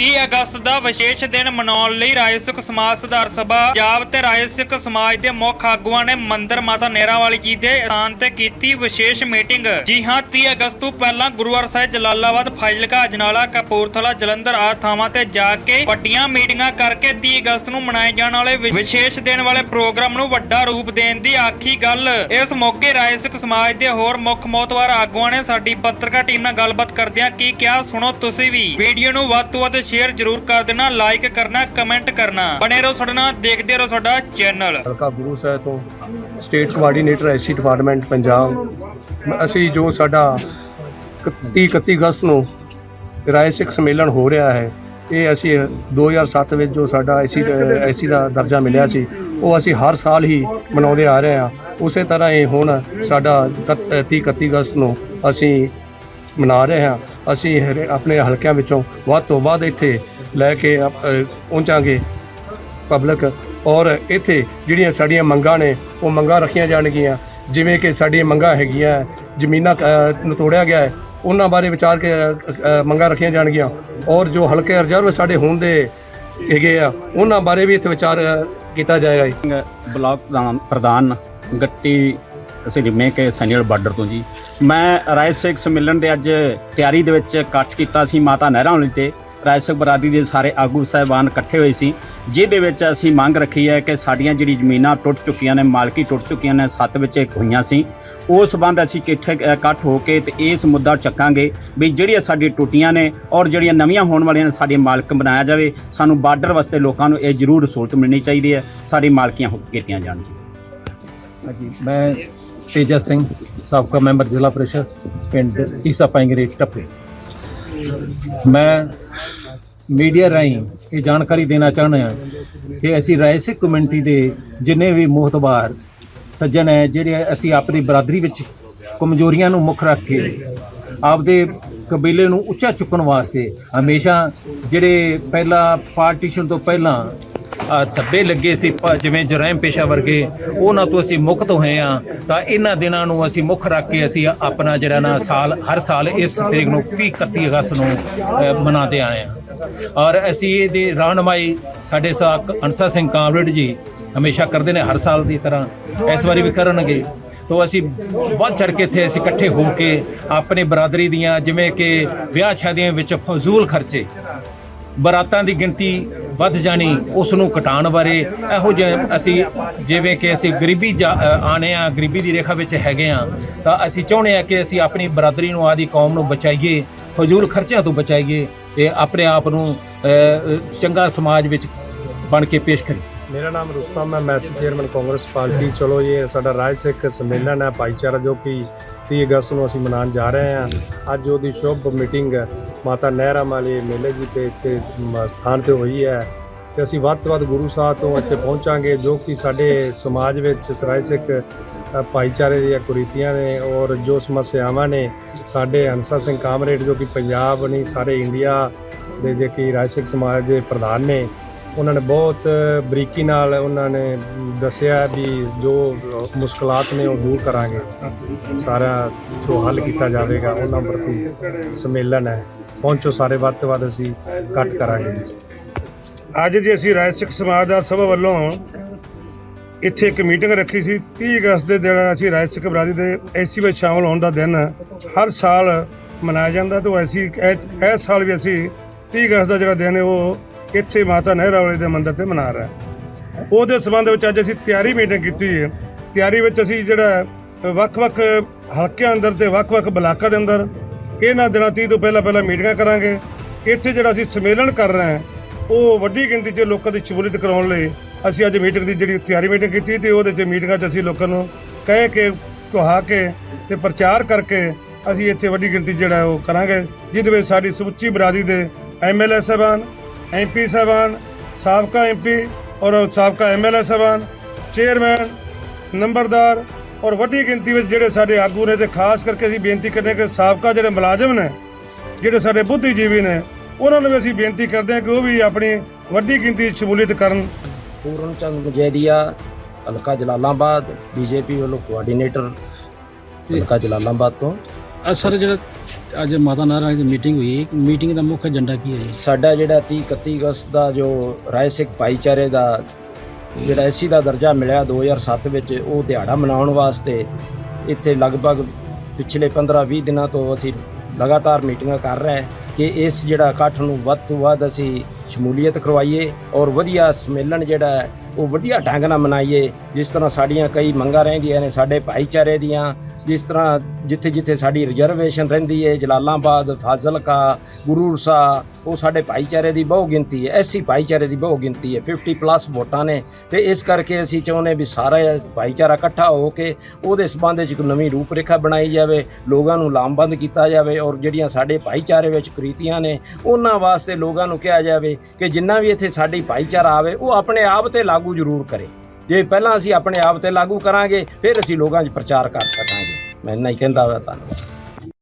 30 ਅਗਸਤ ਦਾ ਵਿਸ਼ੇਸ਼ ਦਿਨ ਮਨਾਉਣ ਲਈ ਰਾਏ ਸਿੱਖ ਸਮਾਜ ਸੁਧਾਰ ਸਭਾ ਪੰਜਾਬ ਤੇ ਰਾਏ ਸਿੱਖ ਸਮਾਜ ਦੇ ਮੁੱਖ ਆਗੂਆਂ ਨੇ ਮੰਦਿਰ ਮਾਤਾ ਨੇਰਾ ਜੀ ਦੇ ਸਥਾਨ ਤੇ ਕੀਤੀ ਵਿਸ਼ੇਸ਼ ਮੀਟਿੰਗ। ਜੀ ਹਾਂ 30 ਅਗਸਤ ਤੋਂ ਪਹਿਲਾਂ ਗੁਰੂਵਾਰ ਸਾਹਿਬ ਜਲਾਲਾਬਾਦ, ਫਾਜ਼ਿਲਕਾ, ਅਜਨਾਲਾ, ਕਪੂਰਥਲਾ, ਜਲੰਧਰ ਆ ਥਾਵਾਂ ਤੇ ਜਾ ਕੇ ਵੱਡੀਆਂ ਮੀਟਿੰਗਾਂ ਕਰਕੇ 30 ਅਗਸਤ ਨੂੰ ਮਨਾਏ ਜਾਣ ਵਾਲੇ ਵਿਸ਼ੇਸ਼ ਦਿਨ ਵਾਲੇ ਪ੍ਰੋਗਰਾਮ ਨੂੰ ਵੱਡਾ ਰੂਪ ਦੇਣ ਦੀ ਆਖੀ ਗੱਲ। ਇਸ ਮੌਕੇ ਰਾਏ ਸਿੱਖ ਸਮਾਜ ਦੇ ਹੋਰ ਮੁੱਖ ਮੋਤਵਾਰ ਆਗੂਆਂ ਨੇ ਸਾਡੀ ਪੱਤਰਕਾਰ ਟੀਮ ਨਾਲ ਗੱਲਬਾਤ ਕਰਦਿਆਂ ਕੀ ਕਿਹਾ, ਸੁਣੋ ਤੁਸੀਂ ਵੀ। ਵੀਡੀਓ ਨੂੰ ਵੱਧ ਤੋਂ ਵੱਧ ਸ਼ੇਅਰ ਜ਼ਰੂਰ ਕਰ ਦੇਣਾ ਲਾਈਕ ਕਰਨਾ ਕਮੈਂਟ ਕਰਨਾ। ਬਣੇ ਰਹੋ ਸਾਡੇ ਨਾਲ, ਦੇਖਦੇ ਰਹੋ ਸਾਡਾ ਚੈਨਲ ਹਲਕਾ ਗੁਰੂ ਸਾਹਿਬ ਤੋਂ state coordinator SC department Punjab. ਅਸੀਂ ਜੋ ਸਾਡਾ 31 31 ਅਗਸਤ ਨੂੰ ਰਾਏ ਸਿੱਖ ਸੰਮੇਲਨ ਹੋ ਰਿਹਾ ਹੈ, ਇਹ ਅਸੀਂ 2007 ਵਿੱਚ ਜੋ ਸਾਡਾ ਐਸੀ ਐਸੀ ਦਾ ਦਰਜਾ ਮਿਲਿਆ ਸੀ, ਉਹ ਅਸੀਂ ਹਰ ਸਾਲ ਹੀ ਮਨਾਉਂਦੇ ਆ ਰਹੇ ਹਾਂ। ਉਸੇ ਤਰ੍ਹਾਂ ਇਹ ਹੁਣ ਸਾਡਾ 30 31 ਅਗਸਤ ਨੂੰ ਅਸੀਂ ਮਨਾ ਰਹੇ ਹਾਂ। ਅਸੀਂ ਹਰੇ- ਆਪਣੇ ਹਲਕਿਆਂ ਵਿੱਚੋਂ ਵੱਧ ਤੋਂ ਵੱਧ ਇੱਥੇ ਲੈ ਕੇ ਪਹੁੰਚਾਂਗੇ ਪਬਲਿਕ ਔਰ ਇੱਥੇ ਜਿਹੜੀਆਂ ਸਾਡੀਆਂ ਮੰਗਾਂ ਨੇ, ਉਹ ਮੰਗਾਂ ਰੱਖੀਆਂ ਜਾਣਗੀਆਂ। ਜਿਵੇਂ ਕਿ ਸਾਡੀਆਂ ਮੰਗਾਂ ਹੈਗੀਆਂ, ਜ਼ਮੀਨਾਂ ਨੂੰ ਤੋੜਿਆ ਗਿਆ ਹੈ, ਉਹਨਾਂ ਬਾਰੇ ਵਿਚਾਰ ਕੇ ਮੰਗਾਂ ਰੱਖੀਆਂ ਜਾਣਗੀਆਂ। ਔਰ ਜੋ ਹਲਕੇ ਰਿਜ਼ਰਵ ਸਾਡੇ ਹੋਣ ਦੇ ਹੈਗੇ ਆ, ਉਹਨਾਂ ਬਾਰੇ ਵੀ ਇੱਥੇ ਵਿਚਾਰ ਕੀਤਾ ਜਾਏਗਾ ਜੀ। ਸਿੰਘ ਬਲਾਕ ਪ੍ਰਧਾਨ- ਪ੍ਰਧਾਨ ਗੱਟੀ, ਅਸੀਂ ਜਿਵੇਂ ਕਿ ਸੈਨੀਅਰ ਬਾਰਡਰ ਤੋਂ ਜੀ ਮੈਂ ਰਾਏ ਸਿੱਖ ਸੰਮੇਲਨ ਦੇ ਅੱਜ ਤਿਆਰੀ ਦੇ ਵਿੱਚ ਇਕੱਠ ਕੀਤਾ ਸੀ ਮਾਤਾ ਨਹਿਰਾਂ ਵਾਲੀ ਤੇ। ਰਾਏ ਸਿੱਖ ਬਰਾਦਰੀ ਦੇ ਸਾਰੇ ਆਗੂ ਸਾਹਿਬਾਨ ਇਕੱਠੇ ਹੋਏ ਸੀ। ਜਿਹਦੇ ਵਿੱਚ ਅਸੀਂ ਮੰਗ ਰੱਖੀ ਹੈ ਕਿ ਸਾਡੀਆਂ ਜਿਹੜੀ ਜ਼ਮੀਨਾਂ ਟੁੱਟ ਚੁੱਕੀਆਂ ਨੇ, ਮਾਲਕੀ ਟੁੱਟ ਚੁੱਕੀਆਂ ਨੇ, ਸੱਤ ਵਿੱਚ ਇੱਕ ਹੋਈਆਂ ਸੀ। ਉਸ ਸੰਬੰਧ ਅਸੀਂ ਇਕੱਠੇ ਇਕੱਠ ਹੋ ਕੇ ਤੇ ਇਸ ਮੁੱਦਾ ਚੱਕਾਂਗੇ ਵੀ ਜਿਹੜੀਆਂ ਸਾਡੀ ਟੁੱਟੀਆਂ ਨੇ ਔਰ ਜਿਹੜੀਆਂ ਨਵੀਆਂ ਹੋਣ ਵਾਲੀਆਂ ਨੇ ਸਾਡੀਆਂ ਮਾਲਕ ਬਣਾਇਆ ਜਾਵੇ। ਸਾਨੂੰ ਬਾਰਡਰ ਵਾਸਤੇ ਲੋਕਾਂ ਨੂੰ ਇਹ ਜ਼ਰੂਰ ਸਹੂਲਤ ਮਿਲਣੀ ਚਾਹੀਦੀ ਹੈ। ਸਾਡੀ ਮਾਲਕੀਆਂ ਕੀਤੀਆਂ ਜਾਣ ਜੀ। ਮੈਂ ਤੇਜਾ ਸਿੰਘ, ਸਾਬਕਾ ਮੈਂਬਰ ਜ਼ਿਲ੍ਹਾ ਪ੍ਰੀਸ਼ਦ, ਪਿੰਡ ਈਸਾ ਪਾਇੰਗਰੇ ਟੱਪੇ। ਮੈਂ ਮੀਡੀਆ ਰਾਹੀਂ ਇਹ ਜਾਣਕਾਰੀ ਦੇਣਾ ਚਾਹੁੰਦਾ ਹਾਂ ਕਿ ਅਸੀਂ ਰਾਏ ਸਿੱਖ ਕਮਿਊਨਿਟੀ ਦੇ ਜਿੰਨੇ ਵੀ ਮੋਹਤਬਾਰ ਸੱਜਣ ਹੈ, ਜਿਹੜੇ ਅਸੀਂ ਆਪਣੀ ਬਰਾਦਰੀ ਵਿੱਚ ਕਮਜ਼ੋਰੀਆਂ ਨੂੰ ਮੁੱਖ ਰੱਖ ਕੇ ਆਪਦੇ ਕਬੀਲੇ ਨੂੰ ਉੱਚਾ ਚੁੱਕਣ ਵਾਸਤੇ ਹਮੇਸ਼ਾ ਜਿਹੜੇ ਪਹਿਲਾਂ ਪਾਰਟੀਸ਼ਨ ਤੋਂ ਪਹਿਲਾਂ ਧੱਬੇ ਲੱਗੇ ਸੀ, ਪ- ਜਿਵੇਂ ਜਰਾਇਮ ਪੇਸ਼ਾ ਵਰਗੇ, ਉਹਨਾਂ ਤੋਂ ਅਸੀਂ ਮੁਕਤ ਹੋਏ ਆ ਤਾਂ ਇਹਨਾਂ ਦਿਨਾਂ ਨੂੰ ਅਸੀਂ ਮੁੱਖ ਰੱਖ ਕੇ ਅਸੀਂ ਆਪਣਾ ਜਿਹੜਾ ਨਾ ਸਾਲ, ਹਰ ਸਾਲ ਇਸ ਤਰੀਕ ਨੂੰ 30 31 ਅਗਸਤ ਨੂੰ ਮਨਾਉਂਦੇ ਆਏ ਆ ਔਰ ਅਸੀਂ ਇਹਦੀ ਰਹਿਨਮਾਈ ਸਾਡੇ ਸਾਥ ਅਨਸਾ ਸਿੰਘ ਕਾਮਰੇਡ ਜੀ ਹਮੇਸ਼ਾ ਕਰਦੇ ਨੇ ਹਰ ਸਾਲ ਦੀ ਤਰ੍ਹਾਂ, ਇਸ ਵਾਰੀ ਵੀ ਕਰਨਗੇ। ਤੋ ਅਸੀਂ ਵੱਧ ਚੜ ਕੇ ਇੱਥੇ ਅਸੀਂ ਇਕੱਠੇ ਹੋ ਕੇ ਆਪਣੇ ਬਰਾਦਰੀ ਦੀਆਂ ਜਿਵੇਂ ਕਿ ਵਿਆਹ ਸ਼ਾਦੀਆਂ ਵਿੱਚ ਫਜ਼ੂਲ ਖਰਚੇ, ਬਰਾਤਾਂ ਦੀ ਗਿਣਤੀ ਵੱਧ ਜਾਣੀ ਉਸ ਨੂੰ ਘਟਾਉਣ ਬਾਰੇ ਇਹੋ ਜਿਹੇ ਅਸੀਂ ਜਿਵੇਂ ਕਿ ਅਸੀਂ ਗਰੀਬੀ ਜਾ- ਅ, ਆਨੇ ਆ ਗਰੀਬੀ ਦੀ ਰੇਖਾ ਵਿੱਚ ਹੈਗੇ ਆ ਤਾਂ ਅਸੀਂ ਚਾਹੁੰਦੇ ਆ ਕਿ ਅਸੀਂ ਆਪਣੀ ਬਰਾਦਰੀ ਨੂੰ ਆਦੀ ਕੌਮ ਨੂੰ ਬਚਾਈਏ ਫਜ਼ੂਲ ਖਰਚਿਆਂ ਤੋਂ ਬਚਾਈਏ ਤੇ ਆਪਣੇ ਆਪ ਨੂੰ ਚੰਗਾ ਸਮਾਜ ਵਿੱਚ ਬਣ ਕੇ ਪੇਸ਼ ਕਰੀਏ। ਮੇਰਾ ਨਾਮ ਰੁਸਤਮ ਹੈ ਮੈਸੇਜ ਚੇਅਰਮੈਨ ਕਾਂਗਰਸ ਪਾਰਟੀ ਚਲੋ ਇਹ ਸਾਡਾ ਰਾਜ ਸਿੱਖ ਸੰਮੇਲਨ ਹੈ ਭਾਈਚਾਰਾ ਜੋ ਕਿ 30 ਅਗਸਤ ਨੂੰ ਅਸੀਂ ਮਨਾਉਣ ਜਾ ਰਹੇ ਹਾਂ। ਅੱਜ ਉਹਦੀ ਸ਼ੁਭ ਮੀਟਿੰਗ ਮਾਤਾ ਨਹਿਰਾ ਵਾਲੇ ਮੇਲੇ ਜੀ ਤੇ ਇੱਥੇ ਸਥਾਨ ਤੇ ਹੋਈ ਹੈ। ਤੇ ਅਸੀਂ ਵੱਧ ਤੋਂ ਵੱਧ ਗੁਰੂ ਸਾਹਿਬ ਤੋਂ ਇੱਥੇ ਪਹੁੰਚਾਂਗੇ, ਜੋ ਕਿ ਸਾਡੇ ਸਮਾਜ ਵਿੱਚ ਸਰਾਏ ਸਿੱਖ ਭਾਈਚਾਰੇ ਦੀਆਂ ਕੁਰੀਤੀਆਂ ਨੇ ਔਰ ਜੋ ਸਮੱਸਿਆਵਾਂ ਨੇ, ਸਾਡੇ ਹੰਸਾ ਸਿੰਘ ਕਾਮਰੇਡ ਜੋ ਕਿ ਪੰਜਾਬ ਨਹੀਂ, ਸਾਰੇ ਇੰਡੀਆ ਦੇ ਜੇ ਕਿ ਰਾਜ ਸਿੱਖ ਸਮਾਜ ਦੇ ਪ੍ਰਧਾਨ ਨੇ ਉਹਨਾਂ ਨੇ ਬਹੁਤ ਬਰੀਕੀ ਨਾਲ ਉਹਨਾਂ ਨੇ ਦੱਸਿਆ ਵੀ ਜੋ ਮੁਸ਼ਕਲਾਤ ਨੇ ਉਹ ਦੂਰ ਕਰਾਂਗੇ। ਸਾਰਾ ਜੋ ਹੱਲ ਕੀਤਾ ਜਾਵੇਗਾ, ਉਹਨਾਂ ਪ੍ਰਤੀ ਸੰਮੇਲਨ ਹੈ। ਪਹੁੰਚੋ ਸਾਰੇ, ਵੱਧ ਤੋਂ ਵੱਧ ਅਸੀਂ ਕੱਟ ਕਰਾਂਗੇ। ਅੱਜ ਜੀ ਅਸੀਂ ਰਾਜ ਸਿੱਖ ਸਮਾਜ ਦਾ ਸਭਾ ਵੱਲੋਂ ਇੱਥੇ ਇੱਕ ਮੀਟਿੰਗ ਰੱਖੀ ਸੀ 30 ਅਗਸਤ ਦੇ ਦਿਨ ਅਸੀਂ ਰਾਜ ਸਿੱਖ ਬਰਾਦਰੀ ਦੇ ਐਸੀ ਵਿੱਚ ਸ਼ਾਮਲ ਹੋਣ ਦਾ ਦਿਨ ਹਰ ਸਾਲ ਮਨਾਇਆ ਜਾਂਦਾ ਤੇ ਐਸੀ ਇਹ ਇਸ ਸਾਲ ਵੀ ਅਸੀਂ 30 ਅਗਸਤ ਦਾ ਜਿਹੜਾ ਦਿਨ ਹੈ, ਉਹ ਇੱਥੇ ਮਾਤਾ ਨਹਿਰਾ ਵਾਲੇ ਦੇ ਮੰਦਿਰ ਤੇ ਮਨਾ ਰਿਹਾ ਉਹਦੇ ਸੰਬੰਧ ਵਿੱਚ ਅੱਜ ਅਸੀਂ ਤਿਆਰੀ ਮੀਟਿੰਗ ਕੀਤੀ ਹੈ। ਤਿਆਰੀ ਵਿੱਚ ਅਸੀਂ ਜਿਹੜਾ ਵੱਖ-ਵੱਖ ਹਲਕਿਆਂ ਅੰਦਰ ਤੇ ਵੱਖ-ਵੱਖ ਬਲਾਕਾਂ ਦੇ ਅੰਦਰ ਇਹਨਾਂ ਦਿਨਾਂ 30 ਤੋਂ ਪਹਿਲਾਂ ਪਹਿਲਾਂ ਮੀਟਿੰਗਾਂ ਕਰਾਂਗੇ। ਇੱਥੇ ਜਿਹੜਾ ਅਸੀਂ ਸੰਮੇਲਨ ਕਰ ਰਹੇ ਹਾਂ, ਉਹ ਵੱਡੀ ਗਿਣਤੀ 'ਚ ਲੋਕਾਂ ਦੀ ਸ਼ਮੂਲੀਅਤ ਕਰਾਉਣ ਲਈ ਅਸੀਂ ਅੱਜ ਮੀਟਿੰਗ ਦੀ ਜਿਹੜੀ ਤਿਆਰੀ ਮੀਟਿੰਗ ਕੀਤੀ ਤੇ ਉਹਦੇ 'ਚ ਮੀਟਿੰਗਾਂ 'ਚ ਅਸੀਂ ਲੋਕਾਂ ਨੂੰ ਕਹਿ ਕੇ, ਕਹਾ ਕੇ ਤੇ ਪ੍ਰਚਾਰ ਕਰਕੇ ਅਸੀਂ ਇੱਥੇ ਵੱਡੀ ਗਿਣਤੀ ਜਿਹੜਾ ਉਹ ਕਰਾਂਗੇ। ਜਿਹਦੇ ਵਿੱਚ ਸਾਡੀ ਸਮੁੱਚੀ ਬਰਾਦਰੀ ਦੇ ਐਮਐਲਏ ਸਾਹਿਬਾਨ ਐਮਪੀ ਸਾਹਿਬਾਨ ਸਾਬਕਾ ਐਮਪੀ ਔਰ ਸਾਬਕਾ ਐਮਐਲਏ ਸਾਹਿਬਾਨ ਚੇਅਰਮੈਨ ਨੰਬਰਦਾਰ ਔਰ ਵੱਡੀ ਗਿਣਤੀ ਵਿੱਚ ਜਿਹੜੇ ਸਾਡੇ ਆਗੂ ਨੇ ਤੇ ਖਾਸ ਕਰਕੇ ਅਸੀਂ ਬੇਨਤੀ ਕਰਦੇ ਹਾਂ ਕਿ ਸਾਬਕਾ ਜਿਹੜੇ ਮੁਲਾਜ਼ਮ ਨੇ ਜਿਹੜੇ ਸਾਡੇ ਬੁੱਧੀਜੀਵੀ ਨੇ ਉਹਨਾਂ ਨੂੰ ਵੀ ਅਸੀਂ ਬੇਨਤੀ ਕਰਦੇ ਹਾਂ ਕਿ ਉਹ ਵੀ ਆਪਣੀ ਵੱਡੀ ਗਿਣਤੀ 'ਚ ਸ਼ਮੂਲੀਅਤ ਕਰਨ। ਪੂਰਨ ਚੰਦ ਜੈਦੀਆ ਹਲਕਾ ਜਲਾਲਾਬਾਦ ਬੀਜੇਪੀ ਵੱਲੋਂ ਕੋਆਰਡੀਨੇਟਰ ਹਲਕਾ ਜਲਾਲਾਬਾਦ ਤੋਂ। ਸਰ ਜਿਹੜਾ ਅੱਜ ਮਾਤਾ ਨਾਰਾਇਣ ਦੀ ਮੀਟਿੰਗ ਹੋਈ ਮੀਟਿੰਗ ਦਾ ਮੁੱਖ ਏਜੰਡਾ ਕੀ ਹੈ ਜੀ? ਸਾਡਾ ਜਿਹੜਾ 30 31 ਅਗਸਤ ਦਾ ਜੋ ਰਾਏ ਸਿੱਖ ਭਾਈਚਾਰੇ ਦਾ ਜਿਹੜਾ ਐਸੀ ਦਾ ਦਰਜਾ ਮਿਲਿਆ 2007 ਵਿੱਚ, ਉਹ ਦਿਹਾੜਾ ਮਨਾਉਣ ਵਾਸਤੇ ਇੱਥੇ ਲਗਭਗ ਪਿਛਲੇ 15-20 ਦਿਨਾਂ ਤੋਂ ਅਸੀਂ ਲਗਾਤਾਰ ਮੀਟਿੰਗਾਂ ਕਰ ਰਹੇ ਕਿ ਇਸ ਜਿਹੜਾ ਇਕੱਠ ਨੂੰ ਵੱਧ ਤੋਂ ਵੱਧ ਅਸੀਂ ਸ਼ਮੂਲੀਅਤ ਕਰਵਾਈਏ ਔਰ ਵਧੀਆ ਸਮੇਲਨ ਜਿਹੜਾ ਉਹ ਵਧੀਆ ਢੰਗ ਨਾਲ ਮਨਾਈਏ, ਜਿਸ ਤਰ੍ਹਾਂ ਸਾਡੀਆਂ ਕਈ ਮੰਗਾਂ ਰਹਿੰਦੀਆਂ ਨੇ, ਸਾਡੇ ਭਾਈਚਾਰੇ ਦੀਆਂ, ਜਿਸ ਤਰ੍ਹਾਂ ਜਿੱਥੇ ਜਿੱਥੇ ਸਾਡੀ ਰਿਜ਼ਰਵੇਸ਼ਨ ਰਹਿੰਦੀ ਹੈ ਜਲਾਲਾਬਾਦ, ਫਾਜ਼ਿਲਕਾ ਗੁਰੂਰਸਾ ਉਹ ਸਾਡੇ ਭਾਈਚਾਰੇ ਦੀ ਬਹੁ ਗਿਣਤੀ ਹੈ ਐਸੀ ਭਾਈਚਾਰੇ ਦੀ ਬਹੁ ਗਿਣਤੀ ਹੈ 50 ਪਲੱਸ ਵੋਟਾਂ ਨੇ। ਤੇ ਇਸ ਕਰਕੇ ਅਸੀਂ ਚਾਹੁੰਦੇ ਵੀ ਸਾਰਾ ਭਾਈਚਾਰਾ ਇਕੱਠਾ ਹੋ ਕੇ ਉਹਦੇ ਸਬੰਧ ਵਿੱਚ ਇੱਕ ਨਵੀਂ ਰੂਪਰੇਖਾ ਬਣਾਈ ਜਾਵੇ, ਲੋਕਾਂ ਨੂੰ ਲਾਮਬੰਦ ਕੀਤਾ ਜਾਵੇ ਔਰ ਜਿਹੜੀਆਂ ਸਾਡੇ ਭਾਈਚਾਰੇ ਵਿੱਚ ਕ੍ਰੀਤੀਆਂ ਨੇ, ਉਹਨਾਂ ਵਾਸਤੇ ਲੋਕਾਂ ਨੂੰ ਕਿਹਾ ਜਾਵੇ ਕਿ ਜਿੰਨਾ ਵੀ ਇੱਥੇ ਸਾਡੀ ਭਾਈਚਾਰਾ ਆਵੇ, ਉਹ ਆਪਣੇ ਆਪ ਤੇ ਲਾਗੂ ਜ਼ਰੂਰ ਕਰੇ। ਜੇ ਪਹਿਲਾਂ ਅਸੀਂ ਆਪਣੇ ਆਪ ਤੇ ਲਾਗੂ ਕਰਾਂਗੇ, ਫਿਰ ਅਸੀਂ ਲੋਕਾਂ 'ਚ ਪ੍ਰਚਾਰ ਕਰ ਸਕਾਂਗੇ। ਮੈਂ ਇੰਨਾ ਹੀ ਕਹਿੰਦਾ ਹੋਇਆ ਧੰਨਵਾਦ।